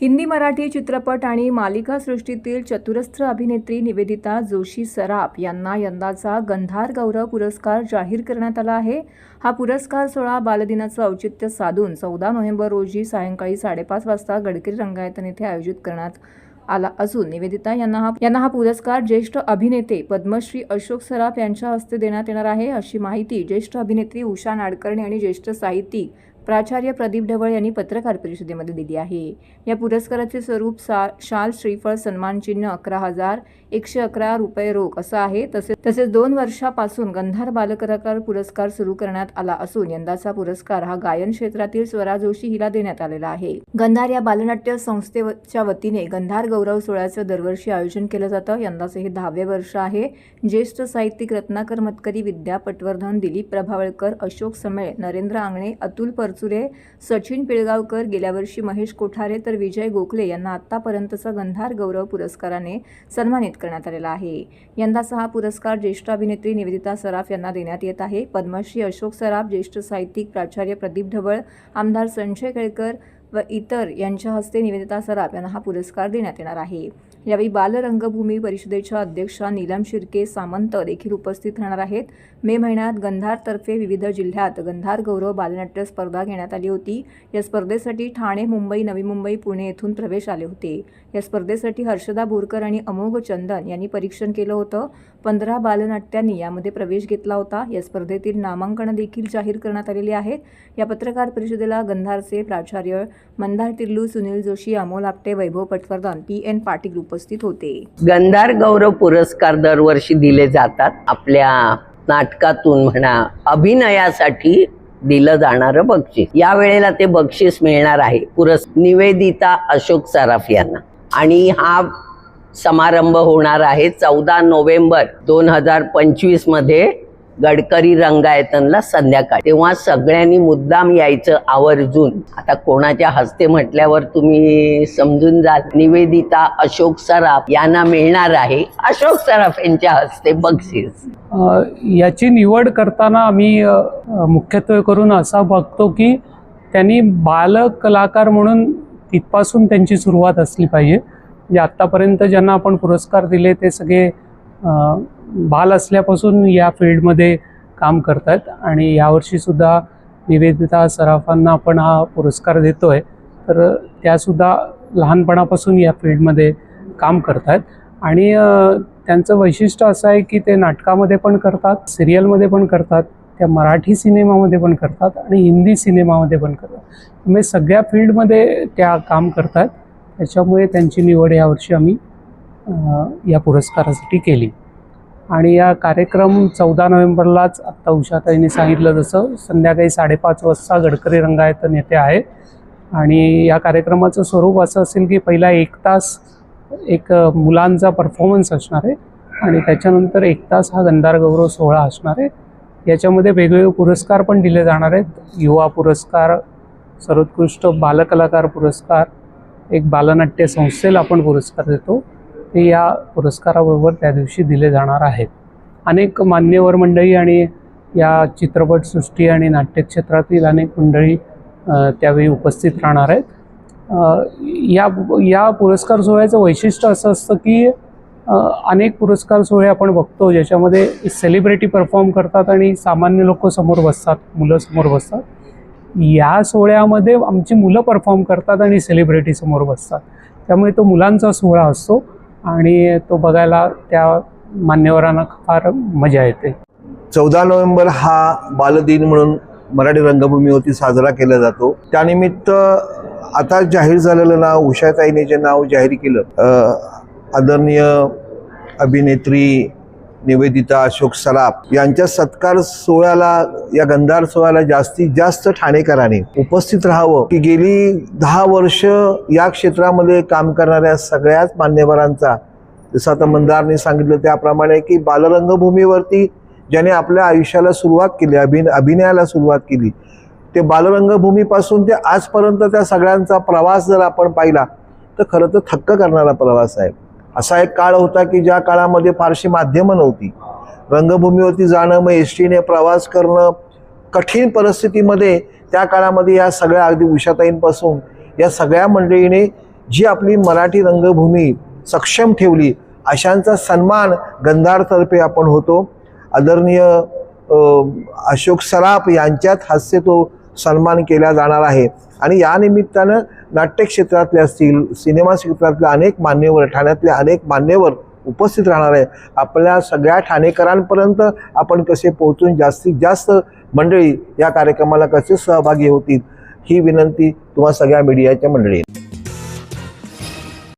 हिंदी मराठी चित्रपट आणि मालिकासृष्टीतील चतुरस्त्र चतुरस्र अभिनेत्री निवेदिता जोशी सराफ यांना यंदाचा गंधार गौरव पुरस्कार जाहीर करण्यात आला आहे. हा पुरस्कार सोहळा बालदिनाचं औचित्य साधून चौदा नोव्हेंबर रोजी सायंकाळी साडेपाच वाजता गडकरी रंगायतन येथे आयोजित करण्यात आला असून निवेदिता यांना हा यांना हा पुरस्कार ज्येष्ठ अभिनेते पद्मश्री अशोक सराफ यांच्या हस्ते देण्यात येणार आहे. अशी माहिती ज्येष्ठ अभिनेत्री उषा नाडकर्णी आणि ज्येष्ठ साहित्यिक प्राचार्य प्रदीप ढवळ यांनी पत्रकार परिषदेमध्ये दिली आहे. या पुरस्काराचे स्वरूप सा शाल श्रीफळ सन्मान चिन्ह अकरा हजार एकशे अकरा रुपये रोख असं आहे. तसेच तसेच दोन वर्षापासून गंधार बालकलाकार पुरस्कार सुरू करण्यात आला असून यंदाचा पुरस्कार हा गायन क्षेत्रातील स्वरा जोशी हिला देण्यात आलेला आहे. गंधार या बालनाट्य संस्थेच्या वतीने गंधार गौरव सोहळ्याचं दरवर्षी आयोजन केलं जातं. यंदाचे हे दहावे वर्ष आहे. ज्येष्ठ साहित्यिक रत्नाकर मतकरी विद्या पटवर्धन दिलीप प्रभावळकर अशोक समेळ नरेंद्र आंगणे अतुल अचुरे सचिन पिळगावकर गेल्या वर्षी महेश कोठारे तर विजय गोखले यांना आतापर्यंतचा गंधार गौरव पुरस्काराने सन्मानित करण्यात आलेला आहे. यंदाचा हा पुरस्कार ज्येष्ठ अभिनेत्री निवेदिता सराफ यांना देण्यात येत आहे. पद्मश्री अशोक सराफ ज्येष्ठ साहित्यिक प्राचार्य प्रदीप ढवळ आमदार संजय केळकर व इतर यांच्या हस्ते निवेदिता सराफ यांना हा पुरस्कार देण्यात येणार आहे. यावेळी बालरंगभूमी परिषदेच्या अध्यक्षा नीलम शिर्के सामंत देखील उपस्थित राहणार आहेत. मे महिन्यात गंधारतर्फे विविध जिल्ह्यात गंधार गौरव बालनाट्य स्पर्धा घेण्यात आली होती. या स्पर्धेसाठी ठाणे मुंबई नवी मुंबई पुणे येथून प्रवेश आले होते. या स्पर्धेसाठी हर्षदा बोरकर आणि अमोघ चंदन यांनी परीक्षण केलं होतं. पंधरा बालनाट्यांनी यामध्ये प्रवेश घेतला होता. या स्पर्धेतील नामांकनं देखील जाहीर करण्यात आलेली आहेत. या पत्रकार परिषदेला गंधारचे प्राचार्य मंदार टिल्लू सुनील जोशी अमोल आपटे वैभव पटवर्धन पी एन पाटील उपस्थित होते. गंधार गौरव पुरस्कार दरवर्षी दिले जातात. आपल्या नाटकातून म्हणा अभिनयासाठी दिलं जाणारं बक्षीस. या वेळेला ते बक्षीस मिळणार आहे. पुरस् निवेदिता अशोक सराफ यांना. आणि हा समारंभ होणार आहे चौदा नोव्हेंबर दोन हजार पंचवीसमध्ये गडकरी रंगायतनला संध्याकाळ. तेव्हा सगळ्यांनी मुद्दाम यायचं आवर्जून. आता कोणाच्या हस्ते म्हटल्यावर तुम्ही समजून जाल. निवेदिता अशोक सराफ यांना मिळणार आहे. अशोक सराफ यांच्या हस्ते बक्षीस. याची निवड करताना आम्ही मुख्यत्वे करून असा बघतो की त्यांनी बालकलाकार म्हणून तिथपासून त्यांची सुरुवात असली पाहिजे. म्हणजे आत्तापर्यंत ज्यांना आपण पुरस्कार दिले ते सगळे बाल असल्यापासून या फील्डमध्ये काम करतात आणि यावर्षीसुद्धा निवेदिता सराफांना आपण हा पुरस्कार देतो आहे तर त्यासुद्धा लहानपणापासून या फील्डमध्ये काम करत आहेत आणि त्यांचं वैशिष्ट्य असं आहे की ते नाटकामध्ये पण करतात सिरियलमध्ये पण करतात त्या मराठी सिनेमामध्ये पण करतात आणि हिंदी सिनेमामध्ये पण करतात. त्यामुळे सगळ्या फील्डमध्ये त्या काम करतात त्याच्यामुळे त्यांची निवड यावर्षी आम्ही या पुरस्कारासाठी केली. आणि या कार्यक्रम चौदा नोव्हेंबरलाच आत्ता उषाताईंनी सांगितलं जसं संध्याकाळी साडेपाच वाजता गडकरी रंगायतन येथे आहे. आणि या कार्यक्रमाचं स्वरूप असं असेल की पहिला एक तास एक मुलांचा परफॉर्मन्स असणार आहे आणि त्याच्यानंतर एक तास हा गंधार गौरव सोहळा असणार आहे. याच्यामध्ये वेगवेगळे पुरस्कार पण दिले जाणार आहेत. युवा पुरस्कार सर्वोत्कृष्ट बालकलाकार पुरस्कार एक बालनाट्य संस्थेला आपण पुरस्कार देतो. ते या पुरस्काराबरोबर त्या दिवशी दिले जाणार आहेत. अनेक मान्यवर मंडळी आणि या चित्रपटसृष्टी आणि नाट्यक्षेत्रातील अनेक मंडळी त्यावेळी उपस्थित राहणार आहेत. या या पुरस्कार सोहळ्याचं वैशिष्ट्य असं असतं की अनेक पुरस्कार सोहळे आपण बघतो ज्याच्यामध्ये सेलिब्रिटी परफॉर्म करतात आणि सामान्य लोक समोर बसतात मुलं समोर बसतात. या सोहळ्यामध्ये आमची मुलं परफॉर्म करतात आणि सेलिब्रिटी समोर बसतात. त्यामुळे तो मुलांचा सोहळा असतो. आणि तो बघायला त्या मान्यवरांना फार मजा येते. चौदा नोव्हेंबर हा बालदिन म्हणून मराठी रंगभूमीवरती साजरा केला जातो. त्यानिमित्त आता जाहीर झालेलं नाव उषाताईने जे नाव जाहीर केलं आदरणीय अभिनेत्री निवेदिता अशोक सराफ यांच्या सत्कार सोहळ्याला या गंधार सोहळ्याला जास्तीत जास्त ठाणेकरांनी उपस्थित राहावं. की गेली दहा वर्ष या क्षेत्रामध्ये काम करणाऱ्या सगळ्याच मान्यवरांचा जसं आता मंदारने सांगितलं त्याप्रमाणे की बालरंगभूमीवरती ज्याने आपल्या आयुष्याला सुरुवात केली अभिन अभिनयाला सुरुवात केली ते बालरंगभूमीपासून ते आजपर्यंत त्या सगळ्यांचा प्रवास जर आपण पाहिला तर खरं तर थक्क करणारा प्रवास आहे. असा एक काळ होता की ज्या काळामध्ये फारशी माध्यमं नव्हती. रंगभूमीवरती जाणं मग एस टीने प्रवास करणं कठीण परिस्थितीमध्ये त्या काळामध्ये या सगळ्या अगदी उषाताईंपासून या सगळ्या मंडळीने जी आपली मराठी रंगभूमी सक्षम ठेवली अशांचा सन्मान गंधारतर्फे आपण होतो. आदरणीय अशोक सराफ यांच्यात हास्य तो सन्मान केला जाणार आहे. आणि या निमित्तानं नाट्य क्षेत्रातले असतील सिनेमा क्षेत्रातले अनेक मान्यवर ठाण्यातले अनेक मान्यवर उपस्थित राहणार आहे आपल्या सगळ्या ठाणेकरांपर्यंत आपण कसे पोहोचून जास्तीत जास्त मंडळी या कार्यक्रमाला कसे सहभागी होतील ही विनंती तुम्हा सगळ्या मीडियाच्या मंडळी